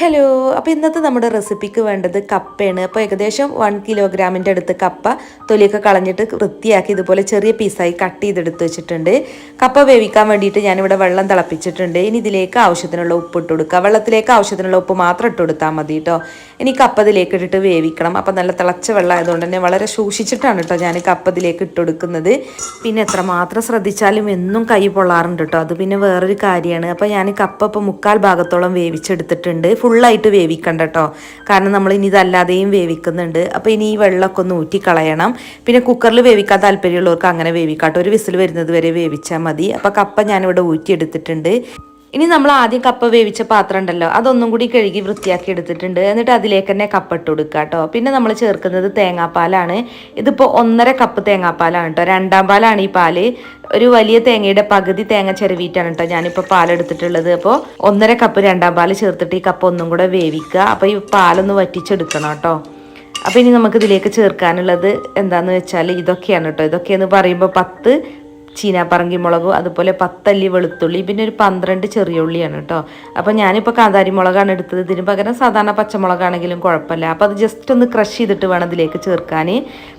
Hello അപ്പോൾ ഇന്നത്തെ നമ്മുടെ റെസിപ്പിക്ക് വേണ്ടത് കപ്പയാണ്. അപ്പോൾ ഏകദേശം വൺ കിലോഗ്രാമിന്റെ അടുത്ത് കപ്പ തൊലിയൊക്കെ കളഞ്ഞിട്ട് വൃത്തിയാക്കി ഇതുപോലെ ചെറിയ പീസായി കട്ട് ചെയ്തെടുത്ത് വെച്ചിട്ടുണ്ട്. കപ്പ വേവിക്കാൻ വേണ്ടിയിട്ട് ഞാനിവിടെ വെള്ളം തിളപ്പിച്ചിട്ടുണ്ട്. ഇനി ഇതിലേക്ക് ആവശ്യത്തിനുള്ള ഉപ്പ് ഇട്ട് കൊടുക്കുക. വെള്ളത്തിലേക്ക് ആവശ്യത്തിനുള്ള ഉപ്പ് മാത്രം ഇട്ട് കൊടുത്താൽ മതി കേട്ടോ ഇനി കപ്പ ഇതിലേക്ക് ഇട്ടിട്ട് വേവിക്കണം. അപ്പോൾ നല്ല തിളച്ച വെള്ളം ആയതുകൊണ്ട് തന്നെ വളരെ സൂക്ഷിച്ചിട്ടാണ് കേട്ടോ ഞാൻ കപ്പ ഇതിലേക്ക് ഇട്ട് കൊടുക്കുന്നത്. പിന്നെ എത്രമാത്രം ശ്രദ്ധിച്ചാലും എന്നും കൈ പൊള്ളാറുണ്ട് കേട്ടോ അത് പിന്നെ വേറൊരു കാര്യമാണ്. അപ്പോൾ ഞാൻ കപ്പ ഇപ്പോൾ മുക്കാൽ ഭാഗത്തോളം വേവിച്ചെടുത്തിട്ടുണ്ട്. ഫുള്ളായിട്ട് വേവിക്കണ്ട കേട്ടോ കാരണം നമ്മൾ ഇനി ഇതല്ലാതെയും വേവിക്കുന്നുണ്ട്. അപ്പോൾ ഇനി ഈ വെള്ളമൊക്കെ ഒന്ന് ഊറ്റിക്കളയണം. പിന്നെ കുക്കറിൽ വേവിക്കാൻ താല്പര്യമുള്ളവർക്ക് അങ്ങനെ വേവിക്കാട്ടോ. ഒരു വിസിൽ വരുന്നത് വരെ വേവിച്ചാൽ മതി. അപ്പോൾ കപ്പ ഞാനിവിടെ ഊറ്റിയെടുത്തിട്ടുണ്ട്. ഇനി നമ്മൾ ആദ്യം കപ്പ വേവിച്ച പാത്രം ഉണ്ടല്ലോ അതൊന്നും കൂടി കഴുകി വൃത്തിയാക്കി എടുത്തിട്ടുണ്ട്. എന്നിട്ട് അതിലേക്ക് തന്നെ കപ്പ ഇട്ട് കൊടുക്കുക കേട്ടോ. പിന്നെ നമ്മൾ ചേർക്കുന്നത് തേങ്ങാപ്പാലാണ്. ഇതിപ്പോൾ ഒന്നര കപ്പ് തേങ്ങാപ്പാലാണ് കേട്ടോ. രണ്ടാം പാലാണ് ഈ പാൽ. ഒരു വലിയ തേങ്ങയുടെ പകുതി തേങ്ങ ചെറുവിയിട്ടാണ് കേട്ടോ ഞാനിപ്പോൾ പാലെടുത്തിട്ടുള്ളത് അപ്പോൾ ഒന്നര കപ്പ് രണ്ടാം പാൽ ചേർത്തിട്ട് ഈ കപ്പ് ഒന്നും കൂടെ വേവിക്കുക. അപ്പോൾ ഈ പാലൊന്ന് വറ്റിച്ചെടുക്കണം കേട്ടോ. അപ്പോൾ ഇനി നമുക്ക് ഇതിലേക്ക് ചേർക്കാനുള്ളത് എന്താണെന്ന് വെച്ചാൽ ഇതൊക്കെയാണ് കേട്ടോ. ഇതൊക്കെയെന്ന് പറയുമ്പോൾ പത്ത് ചീനാപ്പറങ്കി മുളക് അതുപോലെ പത്തല്ലി വെളുത്തുള്ളി പിന്നെ ഒരു പന്ത്രണ്ട് ചെറിയ ഉള്ളിയാണ് കേട്ടോ. അപ്പോൾ ഞാനിപ്പോൾ കാന്താരി മുളകാണ് എടുത്തത്. ഇതിന് പകരം സാധാരണ പച്ചമുളകാണെങ്കിലും കുഴപ്പമില്ല. അപ്പോൾ അത് ജസ്റ്റ് ഒന്ന് ക്രഷ് ചെയ്തിട്ട് വേണം ഇതിലേക്ക് ചേർക്കാൻ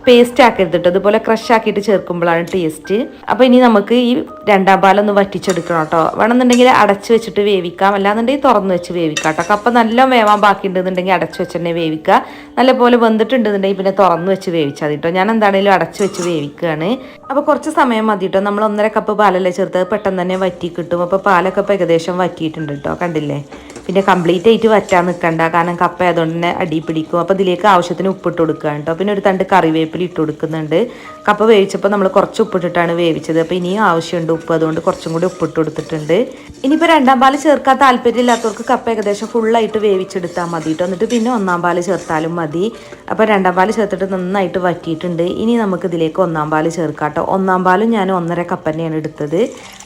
പേസ്റ്റ് ആക്കരുത് കേട്ടോ അതുപോലെ ക്രഷ് ആക്കിയിട്ട് ചേർക്കുമ്പോഴാണ് ടേസ്റ്റ് അപ്പോൾ ഇനി നമുക്ക് ഈ രണ്ടാം പാലൊന്ന് വറ്റിച്ചെടുക്കണം കേട്ടോ. വേണമെന്നുണ്ടെങ്കിൽ അടച്ച് വെച്ചിട്ട് വേവിക്കാം. അല്ലാന്നുണ്ടെങ്കിൽ തുറന്ന് വെച്ച് വേവിക്കാം കേട്ടോ. കപ്പ നല്ല വേവാൻ ബാക്കി ഉണ്ടെന്നുണ്ടെങ്കിൽ അടച്ച് വെച്ചിട്ടുണ്ടെങ്കിൽ വേവിക്കുക. നല്ലപോലെ വെന്തിട്ടുണ്ടെന്നുണ്ടെങ്കിൽ പിന്നെ തുറന്ന് വെച്ച് വേവിച്ചാൽ മതി കേട്ടോ. ഞാൻ എന്താണെങ്കിലും അടച്ച് വെച്ച് വേവിക്കുകയാണ്. അപ്പോൾ കുറച്ച് സമയം മതി നമ്മൾ ഒന്നര കപ്പ് പാലല്ലേ ചേർത്ത് പെട്ടെന്ന് തന്നെ വറ്റി കിട്ടും അപ്പോൾ പാലൊക്കെ ഇപ്പോൾ ഏകദേശം വറ്റിയിട്ടുണ്ട് കേട്ടോ കണ്ടില്ലേ? പിന്നെ കംപ്ലീറ്റ് ആയിട്ട് വറ്റാൻ നിൽക്കണ്ട കാരണം കപ്പ ആയതുകൊണ്ട് തന്നെ അടി പിടിക്കും. അപ്പോൾ ഇതിലേക്ക് ആവശ്യത്തിന് ഉപ്പിട്ട് കൊടുക്കുക കേട്ടോ പിന്നെ ഒരു തണ്ട് കറിവേപ്പില ഇട്ട് കൊടുക്കുന്നുണ്ട്. കപ്പ വേവിച്ചപ്പോൾ നമ്മൾ കുറച്ച് ഉപ്പിട്ടിട്ടാണ് വേവിച്ചത്. അപ്പോൾ ഇനിയും ആവശ്യമുണ്ട് ഉപ്പ്. അതുകൊണ്ട് കുറച്ചും കൂടി ഉപ്പിട്ട് കൊടുത്തിട്ടുണ്ട്. ഇനിയിപ്പോൾ രണ്ടാം പാൽ ചേർക്കാൻ താല്പര്യമില്ലാത്തവർക്ക് കപ്പ ഏകദേശം ഫുള്ളായിട്ട് വേവിച്ചെടുത്താൽ മതി കേട്ടോ എന്നിട്ട് പിന്നെ ഒന്നാം പാൽ ചേർത്താലും മതി. അപ്പോൾ രണ്ടാം പാൽ ചേർത്തിട്ട് നന്നായിട്ട് വറ്റിയിട്ടുണ്ട്. ഇനി നമുക്ക് ഇതിലേക്ക് ഒന്നാം പാൽ ചേർക്കാം കേട്ടോ ഒന്നാം പാലും ഞാൻ ഒന്നര കപ്പ് തന്നെയാണ് എടുത്തത്.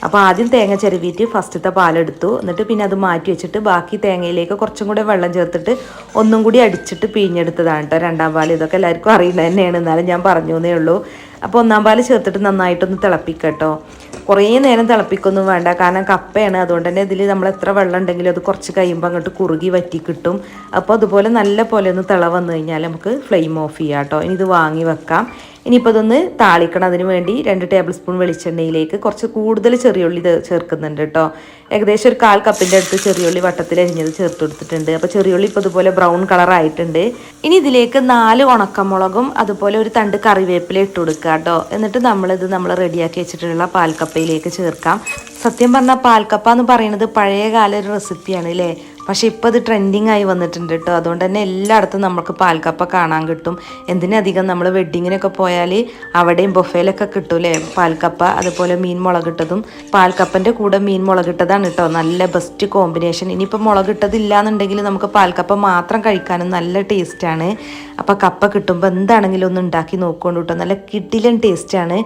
അപ്പോൾ ആദ്യം തേങ്ങ ചെരുവിയിട്ട് ഫസ്റ്റത്തെ പാലെടുത്തു. എന്നിട്ട് പിന്നെ അത് മാറ്റി വെച്ചിട്ട് ബാക്കി തേങ്ങയിലേക്ക് കുറച്ചും കൂടി വെള്ളം ചേർത്തിട്ട് ഒന്നും കൂടി അടിച്ചിട്ട് പിഴിഞ്ഞെടുത്തതാണ് കേട്ടോ രണ്ടാം പാൽ ഇതൊക്കെ എല്ലാവർക്കും അറിയുന്നത് തന്നെയാണ്. എന്നാലും ഞാൻ പറഞ്ഞു എന്നേ ഉള്ളൂ. അപ്പോൾ ഒന്നാം പാൽ ചേർത്തിട്ട് നന്നായിട്ടൊന്ന് തിളപ്പിക്കട്ടോ. കുറേ നേരം തിളപ്പിക്കൊന്നും വേണ്ട. കാരണം കപ്പയാണ്. അതുകൊണ്ട് തന്നെ ഇതിൽ നമ്മൾ എത്ര വെള്ളം ഉണ്ടെങ്കിലും അത് കുറച്ച് കഴിയുമ്പോൾ അങ്ങോട്ട് കുറുകി വറ്റി കിട്ടും. അപ്പോൾ അതുപോലെ നല്ല പോലെ ഒന്ന് തിള വന്നു കഴിഞ്ഞാൽ നമുക്ക് ഫ്ലെയിം ഓഫ് ചെയ്യാം കേട്ടോ. ഇനി ഇത് വാങ്ങി വെക്കാം. ഇനിയിപ്പോൾ ഇതൊന്ന് താളിക്കണം. അതിന് വേണ്ടി രണ്ട് ടേബിൾ സ്പൂൺ വെളിച്ചെണ്ണയിലേക്ക് കുറച്ച് കൂടുതൽ ചെറിയുള്ളി ചേർക്കുന്നുണ്ട് കേട്ടോ ഏകദേശം ഒരു കാൽ കപ്പിന്റെ അടുത്ത് ചെറിയുള്ളി വട്ടത്തിൽ അരിഞ്ഞത് ചേർത്ത് കൊടുത്തിട്ടുണ്ട്. അപ്പോൾ ചെറിയുള്ളി ഇപ്പോൾ ഇതുപോലെ ബ്രൗൺ കളർ ആയിട്ടുണ്ട്. ഇനി ഇതിലേക്ക് നാല് ഉണക്കമുളകും അതുപോലെ ഒരു തണ്ട് കറിവേപ്പില ഇട്ട് കൊടുക്കുക കേട്ടോ എന്നിട്ട് നമ്മളിത് നമ്മൾ റെഡിയാക്കി വെച്ചിട്ടുള്ള പാൽക്കപ്പയിലേക്ക് ചേർക്കാം. സത്യം പറഞ്ഞാൽ പാൽക്കപ്പ എന്ന് പറയുന്നത് പഴയകാല ഒരു റെസിപ്പിയാണ് അല്ലേ പക്ഷേ ഇപ്പോൾ അത് ട്രെൻഡിങ് ആയി വന്നിട്ടുണ്ട് കേട്ടോ. അതുകൊണ്ട് തന്നെ എല്ലായിടത്തും നമുക്ക് പാൽക്കപ്പ കാണാൻ കിട്ടും. എന്തിനധികം നമ്മൾ വെഡ്ഡിങ്ങിനൊക്കെ പോയാൽ അവിടെയും ബൊഫേലൊക്കെ കിട്ടൂലേ പാൽക്കപ്പ അതുപോലെ മീൻ മുളകിട്ടതും. പാൽക്കപ്പന്റെ കൂടെ മീൻ മുളകിട്ടതാണ് കേട്ടോ. നല്ല ബെസ്റ്റ് കോമ്പിനേഷൻ ഇനിയിപ്പോൾ മുളകിട്ടതില്ല എന്നുണ്ടെങ്കിൽ നമുക്ക് പാൽക്കപ്പ മാത്രം കഴിക്കാനും നല്ല ടേസ്റ്റാണ് അപ്പോൾ കപ്പ കിട്ടുമ്പോൾ എന്താണെങ്കിലും ഒന്ന് ഉണ്ടാക്കി നോക്കുകൊണ്ട് കേട്ടോ. നല്ല കിടിലൻ ടേസ്റ്റാണ്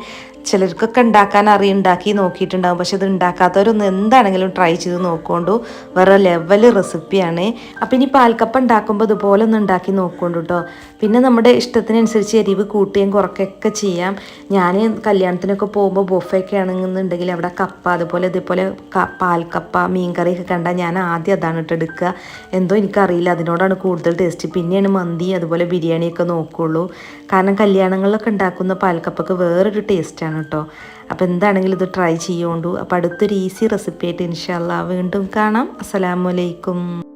ചിലർക്കൊക്കെ ഉണ്ടാക്കാൻ അറിയും ഉണ്ടാക്കി നോക്കിയിട്ടുണ്ടാകും പക്ഷെ ഇത് ഉണ്ടാക്കാത്തവരൊന്നും എന്താണെങ്കിലും ട്രൈ ചെയ്ത് നോക്കൊണ്ടു. വേറെ ലെവൽ റെസിപ്പിയാണ് അപ്പം ഇനി പാൽക്കപ്പ ഉണ്ടാക്കുമ്പോൾ ഇതുപോലെ ഒന്ന് ഉണ്ടാക്കി നോക്കൊണ്ടു കേട്ടോ പിന്നെ നമ്മുടെ ഇഷ്ടത്തിനനുസരിച്ച് എരിവ് കൂട്ടുകയും കുറയ്ക്കുകയൊക്കെ ചെയ്യാം. ഞാൻ കല്യാണത്തിനൊക്കെ പോകുമ്പോൾ ബൊഫയൊക്കെ ആണെന്നുണ്ടെങ്കിൽ അവിടെ കപ്പ അതുപോലെ ഇതുപോലെ പാൽക്കപ്പ മീൻകറിയൊക്കെ കണ്ടാൽ ഞാൻ ആദ്യം അതാണ് കേട്ടോ എടുക്കുക. എന്തോ എനിക്കറിയില്ല. അതിനോടാണ് കൂടുതൽ ടേസ്റ്റ് പിന്നെയാണ് മന്തി അതുപോലെ ബിരിയാണിയൊക്കെ നോക്കുള്ളൂ. കാരണം കല്യാണങ്ങളിലൊക്കെ ഉണ്ടാക്കുന്ന പാൽക്കപ്പൊക്കെ വേറൊരു ടേസ്റ്റാണ് കേട്ടോ. അപ്പോൾ എന്താണെങ്കിലും ഇത് ട്രൈ ചെയ്യുകൊണ്ടു അപ്പോൾ അടുത്തൊരു ഈസി റെസിപ്പി ആയിട്ട് ഇൻഷാല്ല വീണ്ടും കാണാം. അസ്സലാമലൈക്കും